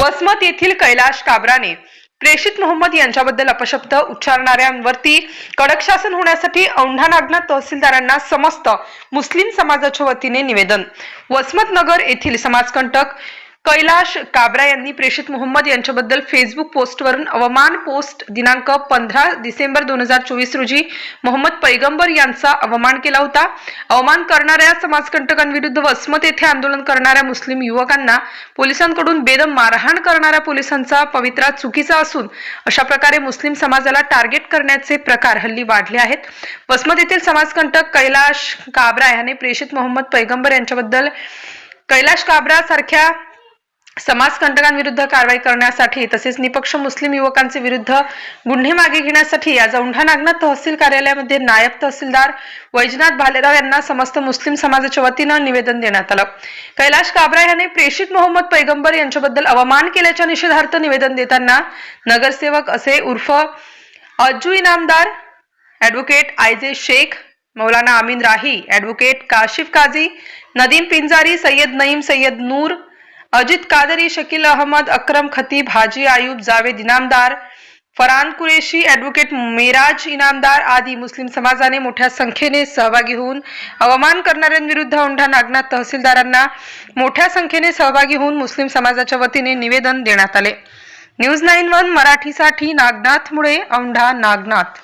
वसमत येथील कैलाश काबराने प्रेषित मोहम्मद यांच्याबद्दल अपशब्द उच्चारणाऱ्यांवरती कडक शासन होण्यासाठी औंढा नागनाथ तहसीलदारांना समस्त मुस्लिम समाजाच्या वतीने निवेदन. वसमत नगर येथील समाजकंटक कैलाश काबरा यांनी प्रेषित मोहम्मद यांच्याबद्दल फेसबुक पोस्टवरून अवमान पोस्ट दिनांक पंधरा डिसेंबर दोन हजार चोवीस रोजी मोहम्मद पैगंबर यांचा अवमान केला होता. अवमान करणाऱ्या समाजकंटकांविरुद्ध वसमत येथे आंदोलन करणाऱ्या मुस्लिम युवकांना पोलिसांकडून बेदम मारहाण करणाऱ्या पोलिसांचा पवित्रा चुकीचा असून अशा प्रकारे मुस्लिम समाजाला टार्गेट करण्याचे प्रकार हल्ली वाढले आहेत. वसमत येथील समाजकंटक कैलाश काबरा याने प्रेषित मोहम्मद पैगंबर यांच्याबद्दल कैलाश काबरा सारख्या समाजकंटकांविरुद्ध कारवाई करण्यासाठी तसेच निपक्ष मुस्लिम युवकांचे विरुद्ध गुन्हे मागे घेण्यासाठी आज औंढा नागनाथ तहसील कार्यालयामध्ये नायब तहसीलदार वैजनाथ भालेराव यांना समस्त मुस्लिम समाजाच्या वतीनं निवेदन देण्यात आलं. कैलाश काबरा याने प्रेषित मोहम्मद पैगंबर यांच्याबद्दल अवमान केल्याच्या निषेधार्थ निवेदन देताना नगरसेवक असे उर्फ Ajju Inamdar advocate I J Shaikh Maulana Amin Rahi advocate Kashif Kazi Nadeem Pinjari Sayyad Naeem Sayyad Noor Ajit Kadri Shakeel Ahmed Akram Khatib Haji Ayub Javed Inamdar Faran Qureshi advocate Meraj Inamdar आदी मुस्लिम समाजाने मोठ्या संख्येने सहभागी होऊन अवमान करणाऱ्यांविरुद्ध औंढा नागनाथ तहसीलदारांना मोठ्या संख्येने सहभागी होऊन मुस्लिम समाजाच्या वतीने निवेदन देण्यात आले. न्यूज नाईन वन मराठीसाठी नागनाथ मुळे औंढा नागनाथ.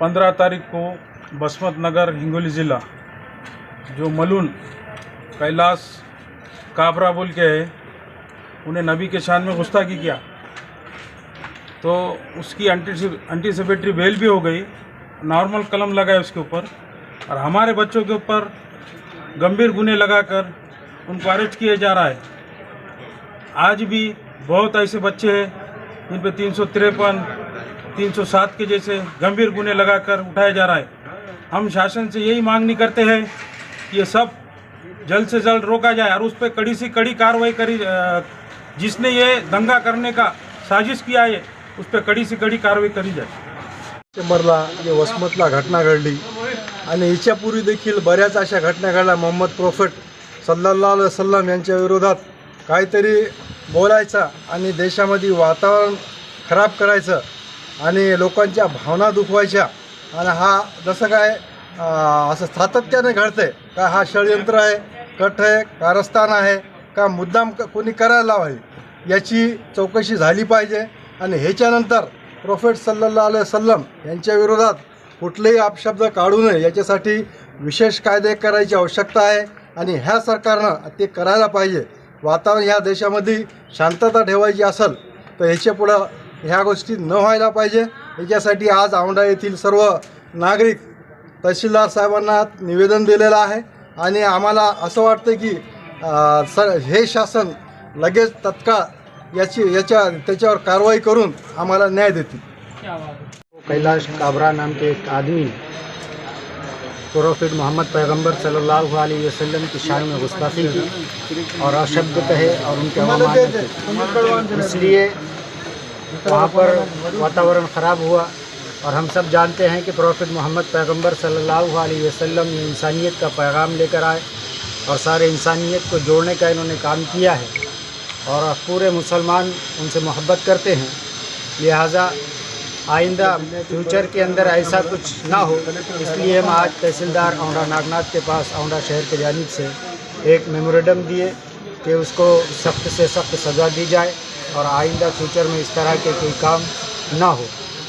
पंद्रह तारीख को बसमत नगर हिंगोली ज़िला जो मलून कैलाश काबरा बोल के है उन्हें नबी के शान में गुस्ताखी किया तो उसकी एंटी एंटीसिपेटरी बेल भी हो गई नॉर्मल कलम लगाए उसके ऊपर और हमारे बच्चों के ऊपर गंभीर गुने लगाकर उनको अरेस्ट किया जा रहा है आज भी बहुत ऐसे बच्चे हैं जिन पे तीन सौ तिरपन तीन सौ सात के जैसे गंभीर गुने लगाकर उठाया जा रहा है हम शासन से यही मांगनी करते हैं कि ये सब जल्द से जल्द रोका जाए और उस पर कड़ी से कड़ी कार्रवाई करी जिसने ये दंगा करने का साजिश किया है उस पर कड़ी से कड़ी कार्रवाई करी जाए। डिसेंबरला जे वसमतला घटना घडली आणि हिच्यापूर्वी देखील बऱ्याच अशा घटना घडल्या. मोहम्मद प्रोफेट सल्लल्लाहु अलैहि यांच्या विरोधात काहीतरी बोलायचं आणि देशामध्ये वातावरण खराब करायचं आणि लोकांच्या भावना दुखवायच्या. आणि हा जसं काय असं सातत्याने घडतंय. का हा षडयंत्र आहे कट आहे कारस्थान आहे का मुद्दाम क- कोणी करायला लावावी याची चौकशी झाली पाहिजे. आणि ह्याच्यानंतर प्रोफेट सल्ला अलैहि सल्लम यांच्या विरोधात कुठलेही अपशब्द काढू नये. याच्यासाठी विशेष कायदे करायची आवश्यकता आहे. आणि ह्या सरकारनं ते करायला पाहिजे. वातावरण ह्या देशामध्ये शांतता ठेवायची असेल तर ह्याच्या पुढं ह्या गोष्टी न व्हायला पाहिजे. याच्यासाठी आज औंढा येथील सर्व नागरिक तहसीलदार साहेबांना निवेदन दिलेलं आहे आणि आम्हाला असं वाटतं की सर हे शासन लगेच तत्काळ याची याच्या त्याच्यावर कारवाई करून आम्हाला न्याय देतील. कैलाश काबरा नाम के एक आदमी प्रोफेट मोहम्मद पैगंबर सल्लल्लाहु अलैहि वसल्लम की शान में गुस्ताखी की और अशब्द कहे और उनके इसलिए वहाँ पर वातावरण ख़राब हुआ। और हम सब जानते हैं कि प्रोफेट मोहम्मद पैगंबर सल्लल्लाहु अलैहि वसल्लम ये इंसानियत का पैगाम लेकर आए और सारे इंसानियत को जोड़ने का इन्होंने काम किया है और पूरे मुसलमान उनसे मोहब्बत करते हैं लिहाजा आइंदा फ्यूचर के अंदर ऐसा कुछ ना हो इसलिए हम आज तहसीलदार औंढा नागनाथ के पास औंढा शहर की जानिब से एक मेमोरेंडम दिए कि उसको सख्त से सख्त सज़ा दी जाए और आइंदा फ्यूचर में इस तरह के कोई काम ना हो